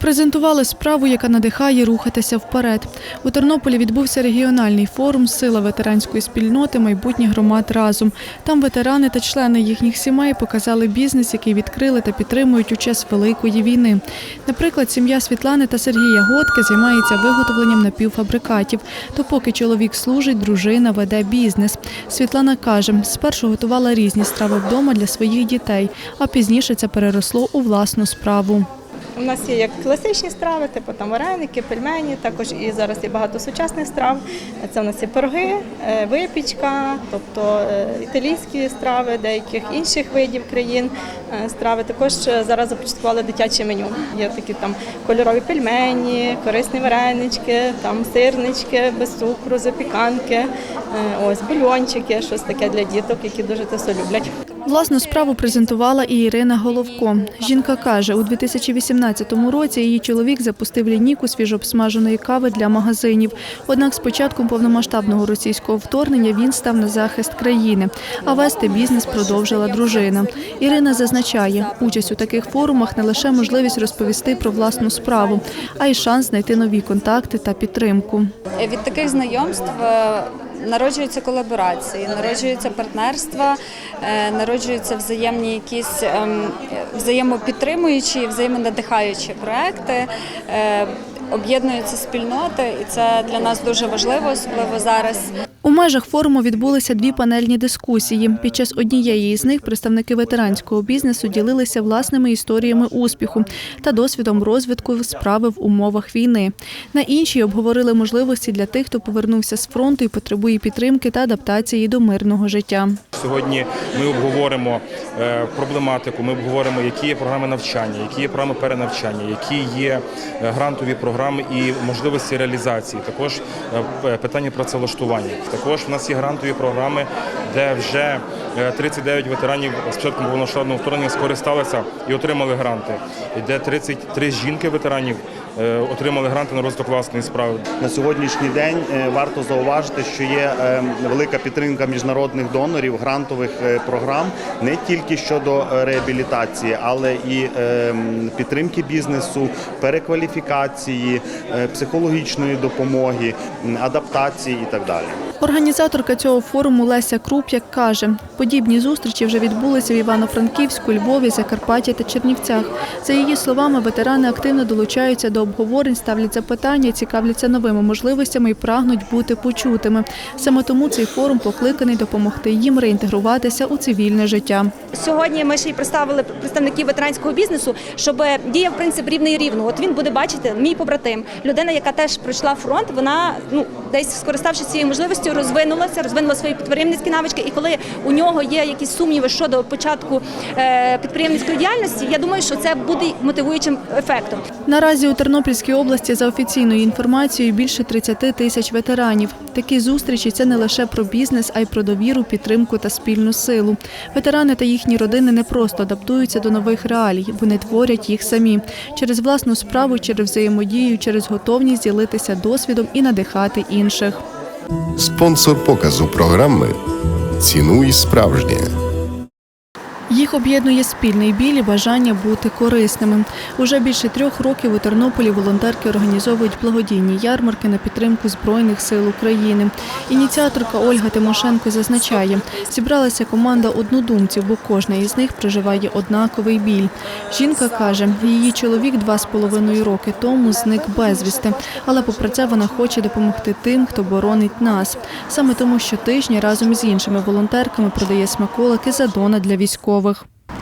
Презентували справу, яка надихає рухатися вперед. У Тернополі відбувся регіональний форум Сила ветеранської спільноти майбутніх громад разом. Там ветерани та члени їхніх сімей показали бізнес, який відкрили та підтримують у час великої війни. Наприклад, сім'я Світлани та Сергія Готки займається виготовленням напівфабрикатів. То поки чоловік служить, дружина веде бізнес. Світлана каже, спершу готувала різні страви вдома для своїх дітей, а пізніше це переросло у власну справу. У нас є як класичні страви, типу там вареники, пельмені, також і зараз є багато сучасних страв. Це у нас є пироги, е, випічка, тобто е, італійські страви, деяких інших видів країн е, страви. Також зараз започаткували дитяче меню. Є такі там кольорові пельмені, корисні варенички, там сирнички без цукру, запіканки, ось бульончики, щось таке для діток, які дуже це все люблять. Власну справу презентувала і Ірина Головко. Жінка каже, у 2018 році її чоловік запустив лінійку свіжообсмаженої кави для магазинів. Однак з початком повномасштабного російського вторгнення він став на захист країни, а вести бізнес продовжила дружина. Ірина зазначає, участь у таких форумах не лише можливість розповісти про власну справу, а й шанс знайти нові контакти та підтримку. Від таких знайомств е, народжуються колаборації, народжуються партнерства, е, народжуються взаємні якісь ем, взаємопідтримуючі, взаємонадихаючі проекти. е, Об'єднуються спільноти, і це для нас дуже важливо, особливо зараз. У межах форуму відбулися дві панельні дискусії. Під час однієї із них представники ветеранського бізнесу ділилися власними історіями успіху та досвідом розвитку справи в умовах війни. На іншій обговорили можливості для тих, хто повернувся з фронту і потребує підтримки та адаптації до мирного життя. Сьогодні ми обговоримо е, проблематику, ми обговоримо, які є програми навчання, які є програми перенавчання, які є е, грантові програми і можливості реалізації. Також е, питання працевлаштування. Також в нас є грантові програми, де вже е, 39 ветеранів з початку повномасштабного вторгнення скористалися і отримали гранти. Де 33 жінки ветеранів отримали гранти на розвиток власної справи. На сьогоднішній день е, варто зауважити, що є е, велика підтримка міжнародних донорів, грантових е, програм не тільки щодо е, реабілітації, але і е, підтримки бізнесу, перекваліфікації, е, психологічної допомоги, адаптації і так далі. Організаторка цього форуму Леся Круп'як каже, подібні зустрічі вже відбулися в Івано-Франківську, Львові, Закарпатті та Чернівцях. За її словами, ветерани активно долучаються до обговорень, ставлять запитання, цікавляться новими можливостями і прагнуть бути почутими. Саме тому цей форум покликаний допомогти їм реінтегруватися у цивільне життя. Сьогодні ми ще й представили представників ветеранського бізнесу, щоб діяв принцип рівний рівного. От він буде бачити, мій побратим, людина, яка теж пройшла фронт, вона ну десь скориставшись цією можливістю, розвинулася, розвинула свої підприємницькі навички. І коли у нього є якісь сумніви щодо початку е, підприємницької діяльності, я думаю, що це буде мотивуючим ефектом. Наразі у Тернопільській області за офіційною інформацією більше 30 тисяч ветеранів. Такі зустрічі це не лише про бізнес, а й про довіру, підтримку та спільну силу. Ветерани та їхні родини не просто адаптуються до нових реалій, вони творять їх самі через власну справу, через взаємодію, через готовність ділитися досвідом і надихати інших. Спонсор показу програми Цінуй справжнє. Їх об'єднує спільний біль і бажання бути корисними. Уже більше трьох років у Тернополі волонтерки організовують благодійні ярмарки на підтримку Збройних сил України. Ініціаторка Ольга Тимошенко зазначає, зібралася команда однодумців, бо кожна із них проживає однаковий біль. Жінка каже, її чоловік два з половиною роки тому зник безвісти, але попри це вона хоче допомогти тим, хто боронить нас. Саме тому щотижня разом з іншими волонтерками продає смаколики за дона для військових.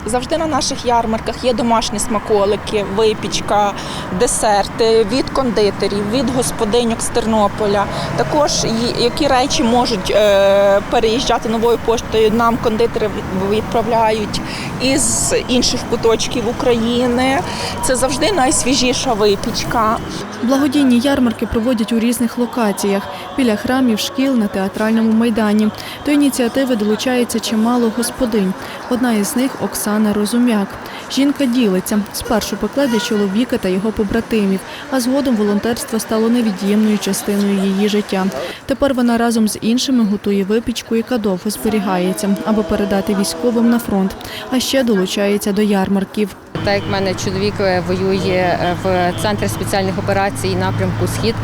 Завжди на наших ярмарках є домашні смаколики, випічка, десерти від кондитерів, від господиньок з Тернополя. Також які речі можуть е, переїжджати новою поштою. Нам кондитери відправляють із інших куточків України. Це завжди найсвіжіша випічка. Благодійні ярмарки проводять у різних локаціях біля храмів, шкіл, на театральному майдані. До ініціативи долучається чимало господинь. Одна із них Оксана Світлана Розумяк. Жінка ділиться. Спершу пекла для чоловіка та його побратимів, а згодом волонтерство стало невід'ємною частиною її життя. Тепер вона разом з іншими готує випічку, яка довго зберігається, аби передати військовим на фронт. А ще долучається до ярмарків. Так як в мене чоловік е, воює е, в центрі спеціальних операцій напрямку Схід,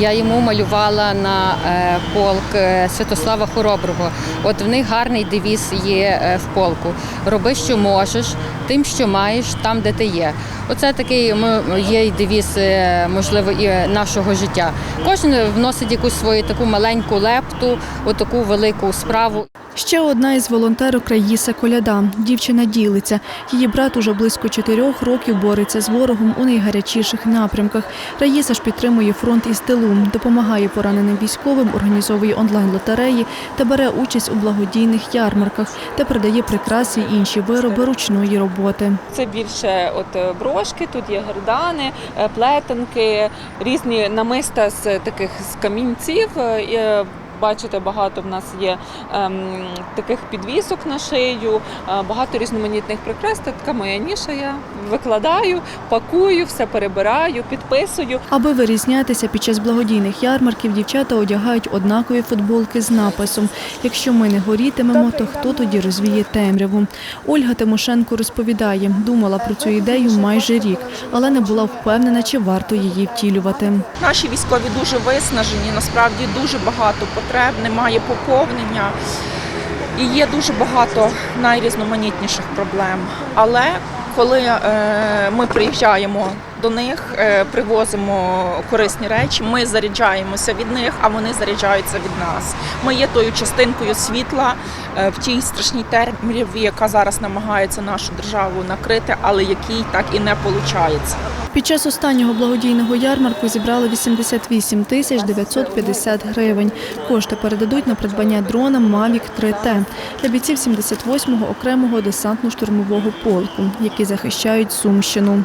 я йому малювала на е, полк Святослава Хороброго. От в них гарний девіз є в полку. Роби, що можеш, тим, що маєш, там, де ти є. Оце такий м- є й девіз, е, можливо, і нашого життя. Кожен вносить якусь свою таку маленьку лепту, отаку велику справу. Ще одна із волонтерок Раїса Коляда. Дівчина ділиться. Її брат уже близько чотирьох років бореться з ворогом у найгарячіших напрямках. Раїса ж підтримує фронт із тилу, допомагає пораненим військовим, організовує онлайн-лотереї та бере участь у благодійних ярмарках, де продає прикраси й інші вироби ручної роботи. Це більше от е, брошки, тут є гердани, е, плетенки, різні намиста з таких з камінців. Бачите, багато в нас є ем, таких підвісок на шию, е, багато різноманітних прикрас. Це така моя ніша. Я викладаю, пакую, все перебираю, підписую. Аби вирізнятися під час благодійних ярмарків, дівчата одягають однакові футболки з написом Якщо ми не горітимемо, то хто тоді розвіє темряву? Ольга Тимошенко розповідає, думала про цю ідею майже рік, але не була впевнена, чи варто її втілювати. Наші військові дуже виснажені, насправді дуже багато потреб, немає поповнення. І є дуже багато найрізноманітніших проблем. Але коли е, ми приїжджаємо до них, е, привозимо корисні речі, ми заряджаємося від них, а вони заряджаються від нас. Ми є тою частинкою світла е, в тій страшній темряві, яка зараз намагається нашу державу накрити, але якій так і не виходить. Під час останнього благодійного ярмарку зібрали 88 тисяч 950 гривень. Кошти передадуть на придбання дрона Mavic 3T для бійців 78-го окремого десантно-штурмового полку, які захищають Сумщину.